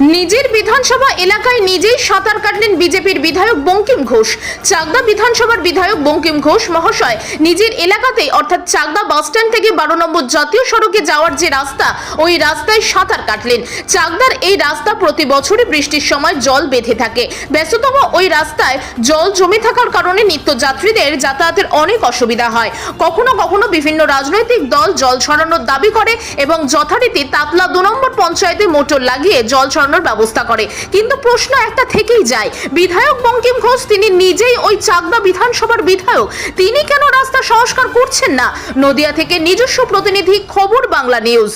নিজের বিধানসভা এলাকায় নিজেই সাঁতার কাটলেন বিজেপির বিধায়ক বঙ্কিম ঘোষ। চাকদা বিধানসভার বিধায়ক বঙ্কিম ঘোষ মহাশয়, নিজের এলাকাতেই অর্থাৎ চাকদা বাসস্ট্যান্ড থেকে বারো নম্বর জাতীয় সড়কে যাওয়ার যে রাস্তা, ওই রাস্তায় সাঁতার কাটলেন। চাকদার এই রাস্তা প্রতি বছরই বৃষ্টির সময় জল বেঁধে থাকে। ব্যস্ততম ওই রাস্তায় জল জমে থাকার কারণে নিত্যযাত্রীদের যাতায়াতের অনেক অসুবিধা হয়। কখনো কখনো বিভিন্ন রাজনৈতিক দল জল ছড়ানোর দাবি করে এবং যথারীতি তাতলা দু নম্বর পঞ্চায়েতে মোটর লাগিয়ে জল ছড়ানোর ব্যবস্থা করে। কিন্তু প্রশ্ন একটা থেকেই যায়। বিধায়ক বঙ্কিম ঘোষ, তিনি নিজেই ওই চাকদা বিধানসভার বিধায়ক। তিনি কেন রাস্তা সংস্কার করছেন না? নদিয়া থেকে নিজস্ব প্রতিনিধি, খবর বাংলা নিউজ।